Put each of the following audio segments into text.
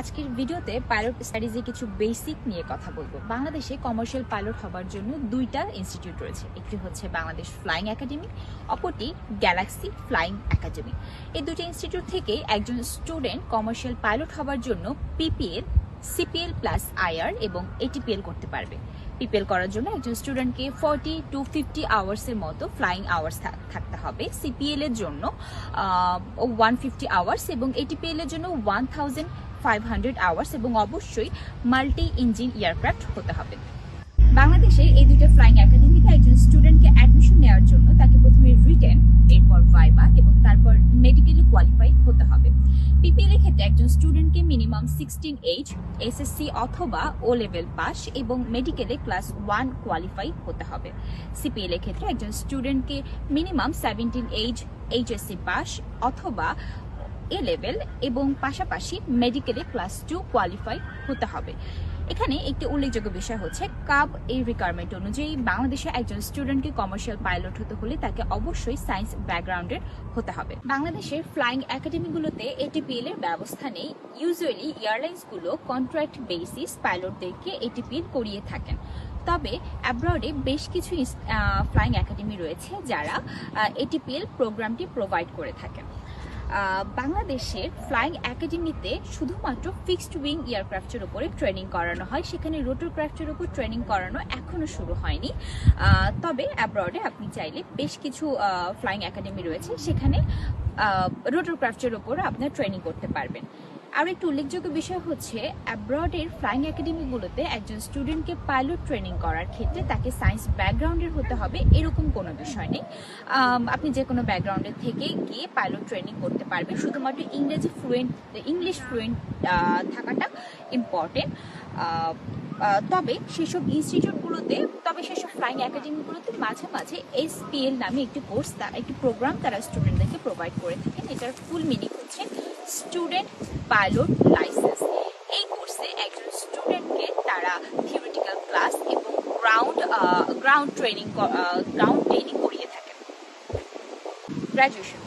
আজকের ভিডিওতে পাইলট স্টাডিজে কিছু বেসিক নিয়ে কথা বলব। বাংলাদেশে কমার্শিয়াল পাইলট হবার জন্য দুইটা ইনস্টিটিউট রয়েছে। একটি হচ্ছে বাংলাদেশ ফ্লাইং একাডেমি অপরটি গ্যালাক্সি ফ্লাইং একাডেমি এই দুটি ইনস্টিটিউট থেকে একজন স্টুডেন্ট কমার্শিয়াল পাইলট হবার জন্য পিপিএল সিপিএল প্লাস আইআর এবং এটিপিএল করতে পারবে। পিপিএল করার জন্য একজন স্টুডেন্টকে ফর্টি টু ফিফটি আওয়ার্সের মতো ফ্লাইং আওয়ার্স থাকতে হবে। সিপিএল এর জন্য ওয়ান ফিফটি আওয়ার্স এবং এটিপিএল এর জন্য one thousand five hundred hours এবং অবশ্যই মাল্টি ইঞ্জিন এয়ারক্রাফট হতে হবে। বাংলাদেশের এই দুটো ফ্লাইং একাডেমিতে একজন স্টুডেন্টকে অ্যাডমিশন নেওয়ার জন্য তাকে প্রথমে রিটেন এরপর ভাইবা এবং তারপর মেডিকেলি কোয়ালিফাই হতে হবে পিপিএল এর ক্ষেত্রে একজন স্টুডেন্টকে মিনিমাম সিক্সটিন এইচ এসএসসি অথবা ও লেভেল পাস এবং মেডিকেলে ক্লাস ওয়ান কোয়ালিফাই হতে হবে। সিপিএল এর ক্ষেত্রে একজন স্টুডেন্টকে minimum seventeen H HSC pass অথবা এ লেভেল এবং পাশাপাশি মেডিকেলে ক্লাস টু কোয়ালিফাই হতে হবে। এখানে একটি উল্লেখযোগ্য বিষয় হচ্ছে, কাব এই রিকোয়ারমেন্ট অনুযায়ী বাংলাদেশে একজন স্টুডেন্টকে কমার্শিয়াল পাইলট হতে হলে তাকে অবশ্যই সায়েন্স ব্যাকগ্রাউন্ডের হতে হবে। বাংলাদেশের ফ্লাইং একাডেমিগুলোতে এটিপিএল এর ব্যবস্থা নেই। ইউজুয়ালি এয়ারলাইন্সগুলো কন্ট্রাক্ট বেসিস পাইলটদেরকে এটিপিএল করিয়ে থাকেন। তবে অ্যাব্রডে বেশ কিছু ফ্লাইং একাডেমি রয়েছে যারা এটিপিএল প্রোগ্রামটি প্রোভাইড করে থাকেন। বাংলাদেশের ফ্লাইং একাডেমিতে শুধুমাত্র ফিক্সড উইং এয়ারক্রাফটের উপরে ট্রেনিং করানো হয়। সেখানে রোটর ক্রাফটের উপর ট্রেনিং করানো এখনও শুরু হয়নি। তবে অ্যাব্রডে আপনি চাইলে বেশ কিছু ফ্লাইং একাডেমি রয়েছে। সেখানে রোটর ক্রাফটের উপর আপনার ট্রেনিং করতে পারবেন। আর একটু উল্লেখযোগ্য বিষয় হচ্ছে অ্যাব্রডের ফ্লাইং একাডেমিগুলোতে একজন স্টুডেন্টকে পাইলট ট্রেনিং করার ক্ষেত্রে তাকে সায়েন্স ব্যাকগ্রাউন্ডের হতে হবে, এরকম কোনো বিষয় নেই। আপনি যে কোনো ব্যাকগ্রাউন্ডের থেকে গিয়ে পাইলট ট্রেনিং করতে পারবেন। শুধুমাত্র ইংরেজি ফ্লুয়েন্ট ইংলিশ ফ্লুয়েন্ট থাকাটা ইম্পর্টেন্ট তবে সেসব ইনস্টিটিউটগুলোতে তবে সেসব ফ্লাইং একাডেমিগুলোতে মাঝে মাঝে এসপিএল নামে একটি কোর্স একটি প্রোগ্রাম তারা স্টুডেন্টদেরকে প্রোভাইড করে থাকেন। এটার ফুল মিনিং হচ্ছে স্টুডেন্ট পাইলট লাইসেন্স এই কোর্সে একজন স্টুডেন্টকে তারা থিওরিটিক্যাল ক্লাস এবং ground ground training ground training করিয়ে থাকেন গ্র্যাজুয়েশন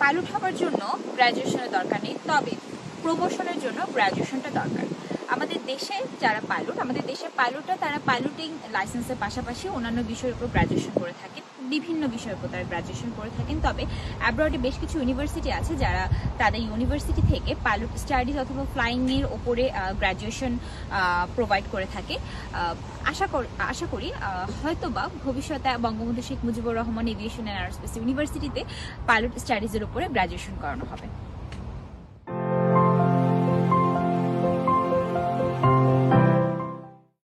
পাইলট হওয়ার জন্য গ্র্যাজুয়েশনের দরকার নেই, তবে প্রমোশনের জন্য গ্র্যাজুয়েশনটা দরকার। আমাদের দেশে যারা পাইলট আমাদের দেশের পাইলটরা তারা পাইলটিং লাইসেন্সের পাশাপাশি অন্যান্য বিষয়ের উপর গ্র্যাজুয়েশন করে থাকেন বিভিন্ন বিষয়ের উপর তারা গ্রাজুয়েশন করে থাকেন। তবে অ্যাব্রডে বেশ কিছু ইউনিভার্সিটি আছে যারা তাদের ইউনিভার্সিটি থেকে পাইলট স্টাডিজ অথবা ফ্লাইং এর ওপরে গ্রাজুয়েশন প্রোভাইড করে থাকে। আশা কর, আশা করি হয়তো বা ভবিষ্যতে Bangabandhu Sheikh Mujibur Rahman aviation and aerospace ইউনিভার্সিটিতে পাইলট স্টাডিজের উপরে গ্রাজুয়েশন করানো হবে।